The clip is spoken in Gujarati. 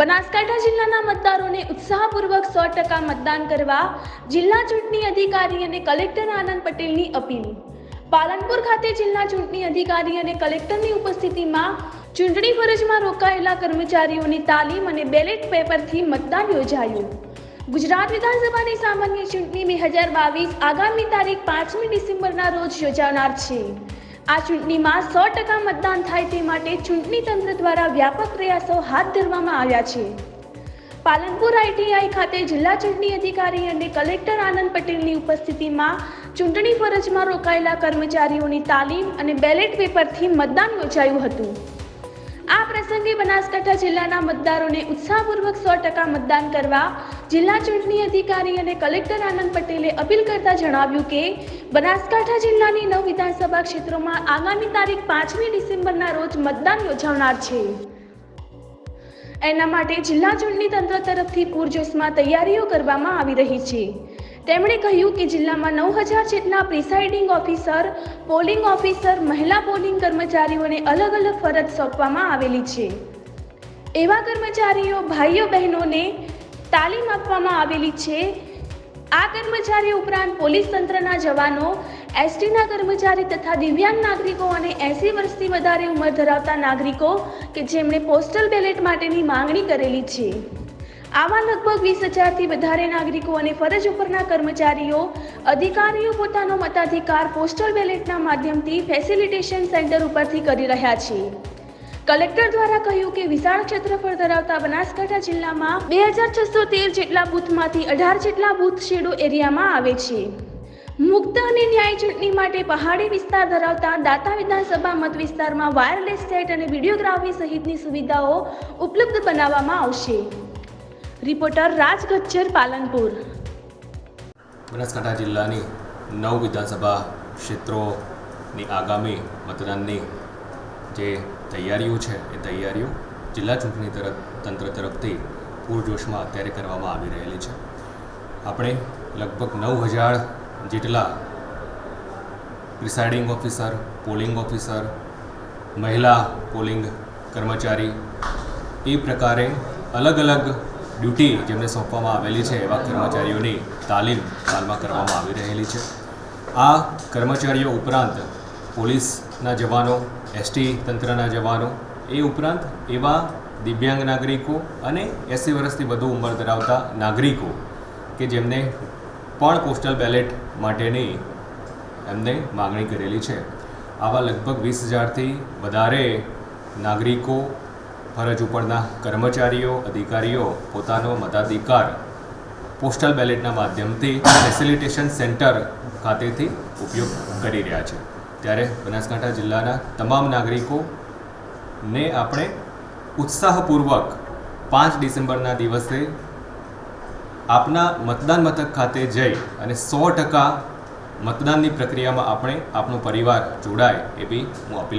બનાસકાંઠા જિલ્લાના મતદારોને ઉત્સાહપૂર્વક સો ટકા મતદાન કરવા જિલ્લા ચૂંટણી અધિકારી અને કલેક્ટર આનંદ પટેલની અપીલ. પાલનપુર ખાતે જિલ્લા ચૂંટણી અધિકારી અને કલેક્ટરની ઉપસ્થિતિમાં ચૂંટણી ફરજમાં રોકાયેલા કર્મચારીઓની તાલીમ અને બેલેટ પેપરથી મતદાન યોજાયું. ગુજરાત વિધાનસભાની સામાન્ય ચૂંટણી બે હજાર બાવીસ આગામી તારીખ પાંચમી ડિસેમ્બરના રોજ યોજાનાર છે. આ ચૂંટણીમાં સો ટકા મતદાન થાય તે માટે ચૂંટણી તંત્ર દ્વારા વ્યાપક પ્રયાસો હાથ ધરવામાં આવ્યા છે. પાલનપુર આઈટીઆઈ ખાતે જિલ્લા ચૂંટણી અધિકારી અને કલેક્ટર આનંદ પટેલની ઉપસ્થિતિમાં ચૂંટણી ફરજમાં રોકાયેલા કર્મચારીઓની તાલીમ અને બેલેટ પેપરથી મતદાન યોજાયું હતું. આ પ્રસંગે બનાસકાંઠા જિલ્લાના મતદારોને ઉત્સાહપૂર્વક સો ટકા મતદાન કરવા જિલ્લા ચૂંટણી અધિકારી અને કલેક્ટર આનંદ પટેલે અપીલ કરતા જણાવ્યું કે, બનાસકાંઠા જિલ્લાની નવ વિધાનસભા ક્ષેત્રોમાં આગામી તારીખ પાંચમી ડિસેમ્બરના રોજ મતદાન યોજાનાર છે. એના માટે જિલ્લા ચૂંટણી તંત્ર તરફથી પૂરજોશમાં તૈયારીઓ કરવામાં આવી રહી છે. તેમણે કહ્યું કે જિલ્લામાં નવ હજાર જેટલા પ્રિસાઇડિંગ ઓફિસર, પોલિંગ ઓફિસર, મહિલા પોલિંગ કર્મચારીઓને અલગ અલગ ફરજ સોંપવામાં આવેલી છે. એવા કર્મચારીઓ ભાઈઓ બહેનોને તાલીમ આપવામાં આવેલી છે. આ કર્મચારી ઉપરાંત પોલીસ તંત્રના જવાનો, એસટીના કર્મચારી તથા દિવ્યાંગ નાગરિકો અને એંસી વર્ષથી વધારે ઉંમર ધરાવતા નાગરિકો કે જેમણે પોસ્ટલ બેલેટ માટેની માંગણી કરેલી છે. આવા લગભગ વીસ હજારથી વધારે નાગરિકો અને ફરજ ઉપરના કર્મચારીઓ, અધિકારીઓ પોતાનો મતાધિકાર પોસ્ટલ બેલેટના માધ્યમથી ફેસિલિટેશન સેન્ટર ઉપરથી કરી રહ્યા છે. કલેક્ટર દ્વારા કહ્યું કે વિશાળ ક્ષેત્રફળ ધરાવતા બનાસકાંઠા જિલ્લામાં બે હજાર છસો તેર જેટલા બૂથમાંથી અઢાર જેટલા બૂથ શેડો એરિયામાં આવે છે. મુક્ત અને ન્યાય ચૂંટણી માટે પહાડી વિસ્તાર ધરાવતા દાતા વિધાનસભા મત વિસ્તારમાં વાયરલેસ સેટ અને વિડીયોગ્રાફી સહિતની સુવિધાઓ ઉપલબ્ધ બનાવવામાં આવશે. રિપોર્ટર રાજ ગચ્છર પાલનપુર. બનાસકાંઠા જિલ્લાની નવ વિધાનસભા ક્ષેત્રોની આગામી મતદાનની જે તૈયારીઓ છે, એ તૈયારીઓ જિલ્લા ચૂંટણી તરફ, તંત્ર તરફથી પૂરજોશમાં અત્યારે કરવામાં આવી રહેલી છે. આપણે લગભગ નવ હજાર જેટલા પ્રિસાઇડિંગ ઓફિસર, પોલિંગ ઓફિસર, મહિલા પોલિંગ કર્મચારી એ પ્રકારે અલગ અલગ ડ્યુટી જેમને સોંપવામાં આવેલી છે, એવા કર્મચારીઓની તાલીમ હાલમાં કરવામાં આવી રહેલી છે. આ કર્મચારીઓ ઉપરાંત પોલીસના જવાનો એસટી તંત્રના જવાનો, એ ઉપરાંત એવા દિવ્યાંગ નાગરિકો અને એંસી વર્ષથી વધુ ઉંમર ધરાવતા નાગરિકો કે જેમને પણ પોસ્ટલ બેલેટ માટેની એમને માગણી કરેલી છે. આવા લગભગ વીસ હજારથી વધારે નાગરિકો, ફરજ ઉપરના કર્મચારીઓ, અધિકારીઓ, પોતાનો મતાધિકાર પોસ્ટલ બેલેટના માધ્યમથી ફેસિલિટેશન સેન્ટર ખાતેથી ઉપયોગ કરી રહ્યા છે. ત્યારે બનાસકાંઠા જિલ્લાના તમામ નાગરિકોને આપણે ઉત્સાહપૂર્વક પાંચ ડિસેમ્બરના દિવસે આપના મતદાન મથક ખાતે જઈ અને સો ટકા મતદાનની પ્રક્રિયામાં આપણે આપણો પરિવાર જોડાય એવી હું અપીલ